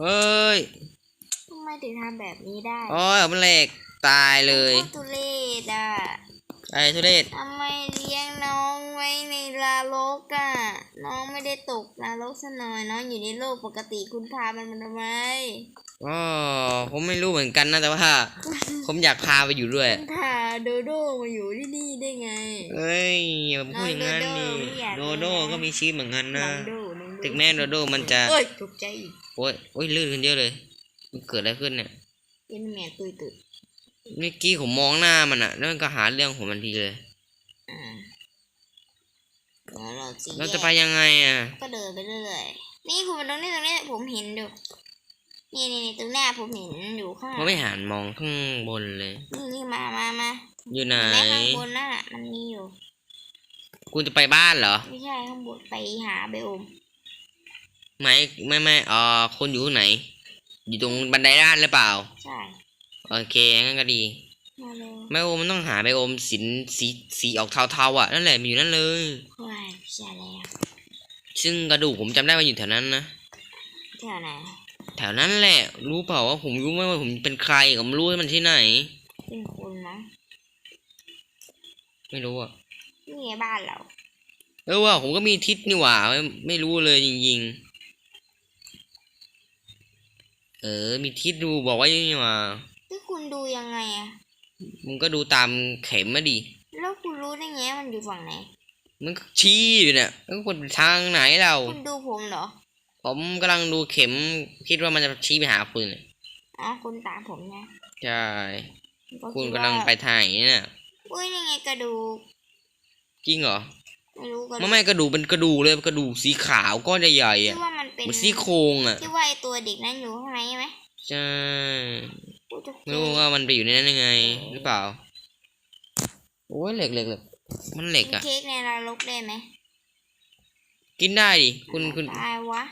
เอ้ยทำไมถึงทำแบบนี้ได้โอ้ยมันเหล็กตายเลยโคตรทุเรศอะไอ้ทุเรศทำไมเลี้ยงน้องไว้ในลารกอะ น้องไม่ได้ตกนรกซะหน่อยน้องอยู่ในโลกปกติคุณพามันมาทำไมอ๋อผมไม่รู้เหมือนกันนะแต่ว่า ผมอยากพาไปอยู่ด้วยคุณพาโดโดมาอยู่ที่นี่ได้ไงเอ้ยอย่ามาพูดอย่างนั้นน้นี่องโดโดไม่อยากโดโดเลยนะก็มีชีวิตเหมือนกันน้นะองโดน้องโด ถึงแม้โดโดมันจะเอ้ยตกใจอีกโอ้ยโอ้ยลื่นขึ้นเยอะเลย มันเกิดอะไรขึ้นเนี่ยเป็นแม่ตุยตุยเมื่อกี้ผมมองหน้ามันอะแล้วมันก็หาเรื่องผมทันทีเลยอ่าแล้วเราจะเราจะแยกไปยังไงอะก็เดินไปเรื่อยๆนี่คุณตรงนี้ตรงนี้ผมเห็นอยู่นี่นี่นี่ตรงหน้าผมเห็นอยู่ข้างหผมลังไม่หันมองข้างบนเลยนี่นี่มามามาอยู่ไหนเห็นไหมข้างบนน่ะมันมีอยู่ คุณจะไปบ้านเหรอ ไม่ใช่ข้างบนไปหาเบลม ไม่ไม่ไม่เอ่อคนอยู่ไหน อยู่ตรงบันไดด้านหรือเปล่า ใช่ โอเคงั้นก็ดีมาเร็วไบโอมมันต้องหาไบโอมสีสีสีออกเทาๆอะนั่นแหละมีอยู่นั่นเลย ว้ายใช่แล้วซึ่งกระดูกผมจำได้ว่าอยู่แถวนั้นนะแถวไหนแถวนั้นแหละ รู้เปล่าว่าผมรู้ไหมว่าผมเป็นใครก็ไม่รู้ว่ามันที่ไหน เป็นคุณมั้งไม่รู้อะนี่ไงบ้านเรา เออว่าผมก็มีทิศนี่หว่าไม่ไม่รู้เลยจริงๆ เออ มีทิศดูบอกไว้นี่หว่าที่คุณดูยังไงอะมึงก็ดูตามเข็มมาดิ แล้วคุณรู้ได้ไงมันอยู่ฝั่งไหน มันก็ชี้อยู่เนี่ยแล้วควรไปทางไหนเรา คุณดูผมเหรอ ผมกำลังดูเข็ม คิดว่ามันจะชี้ไปหาคุณเนี่ยอ๋อคุณตามผมไงใช่ก็คุณดกำลังว่าไปทางไหนเนี่ยอุ้ยนี่ไงกระดูก จริงเหรอ ไม่รู้กระดูไม่กไม่กระดูกเป็นกระดูกเลยกระดูกสีขาวก้อนใหญ่ๆที่อะว่ามัน เป็นเหมันซี่โครงอะที่ว่าไอตัวเด็กนั้นอยู่ข้างในใช่ไหมใช่กูจะไม่รู้ว่ามันไปอยู่ในนั้นยังไง หรือเปล่าโอ้ยเหล็กเหล็กเหล็กมันเหล็กกินอะเค้กในนรกได้ไหมกินได้ดิคุณคุณตายวะ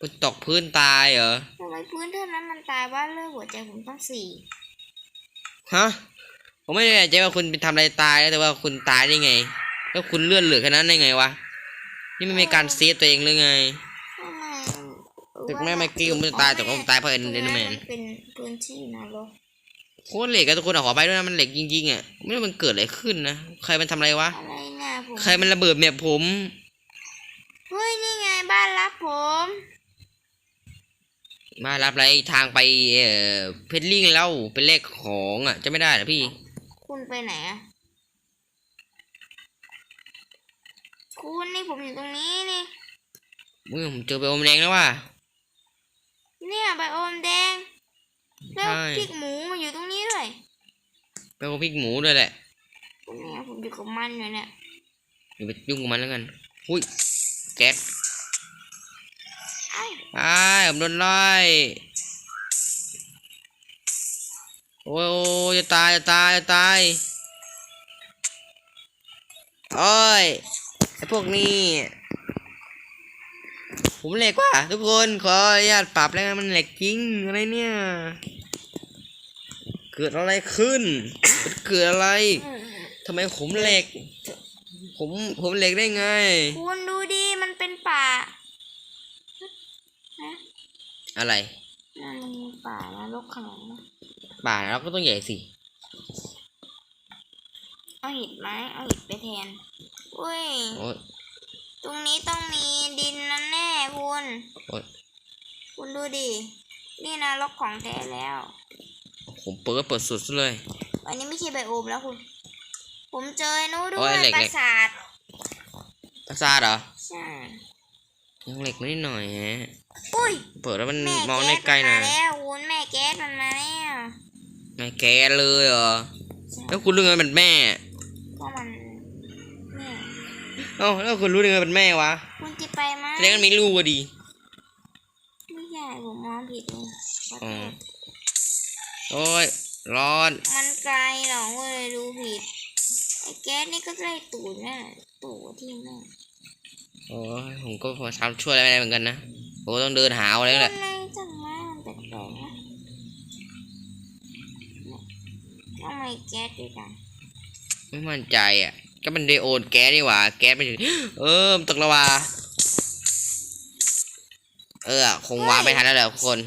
คุณตกพื้นตายเหรอทำไมพื้นเท่านั้นมันตายว่าเลือดหัวใจผมต้องสี่ฮะผมไม่แน่ใจว่าคุณไปทำอะไรตายแล้วแต่ว่าคุณตายได้ไง แล้วคุณเลื่อนเหลือแค่นั้นได้ไงวะนี่ไม่มีการเซฟตัวเองหรือไงทำไม ถึงแม้เมื่อกี้ผมจะตายแต่ว่าผมตายเพราะตรงนั้น Enderman มันเป็นพื้นที่นรกโคตรเหล็กอะทุกคนอะขอไปด้วยนะมันเหล็กจริงๆอะไม่รู้มันเกิดอะไรขึ้นนะใครมันทำอะไรวะอะไรเนี่ยผมใครมันระเบิดแมพผมเฮ้ยนี่ไงบ้านรับผมมารับอะไรทางไปเอ่อเพชรลิงแล้วเป็นเลขของอะจะไม่ได้เหรอพี่ คุณไปไหนอะคุณนี่ผมอยู่ตรงนี้นี่มึงผมเจอไปอมแดงแล้วว่ะเนี่ยใบโอมแดง แล้วใช่ พริกหมูมาอยู่ตรงนี้ด้วยไปอมพริกหมูด้วยแหละผมเนี่ยผมอยู่กับมันอยู่เนี่ยอย่าไปยุ่งกับมันแล้วกันอุ้ยแก๊สไอ้ไอ้ายผมโดนไล่โอ้ยโอ้ยจะตายจะตายจะตายโอ้ยไอพวกนี้ ผมเหล็กว่ะทุกคนขออนุญาตปรับแล้วกันมันเหล็กจริงอะไรเนี่ย เกิดอะไรขึ้นมันเกิดอะไรทำไมผมเหล็ก ผมผมเหล็กได้ไง คุณดูดิมันเป็นป่าอะไรนั่นมันมีป่านรกขนาดนั้นป่าเราก็ต้องใหญ่สิเอาหิดไหมเอาหิดไปแทนอุ้ยโอ้ย ตรงนี้ต้องมีดินนั่นแน่คุณโอ้ยคุณดูดิ นี่นรกของแท้แล้ว ผมเปิดเปิดสุดซะเลย อันนี้ไม่ใช่ไบโอมแล้วคุณ ผมเจอไอ้นู้นด้โอ้วยยเหล็กปเหล็รากสาทประสาทเหรอใช่ ยังเหล็กไม่ได้หน่อยฮะ อุ้ยเปิดแล้วมันแม่มองแก๊ได้สไกลมันหน่มาอยแล้วคุณแม่แก๊สมันมาแล้วไม่แกเลยเหรอแล้วคุณรู้ไงเป็นแม่ก็มันแม่เอ้าแล้วคุณรู้ได้ไงเป็นแม่วะคุณจะไปไหมแสดงว่ามีลูกก็ดีไม่ใช่ผมมองผิดนี่ขอโทอ๋อษโอ้ยร้อน มันไกลเหรอเว้ยดูผิดไอ้แก๊สนี่ก็ใกล้ตูดแม่ตูดที่แม่โอ้ยผมก็พอทำช่วยอะไรไม่ได้เหมือนกันนะผมก็ต้องเดินหาเอาอะไรแหละทำไมจังไมมันแปลกๆนะทำไมแก๊สด้วยกันไม่มั่นใจอะ ก็มันได้โอนแก๊สนี่หว่า แก๊สไปถึงเออมันตกละวาเออ คงว้าไปทันแล้วแหละทุกคน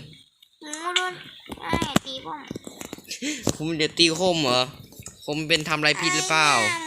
หนูโดนไอ้ตีป้อมคุณเดี๋ยวตีโคมเหรอคมเป็นทำอะไรผิดหรือเปล่าไอ้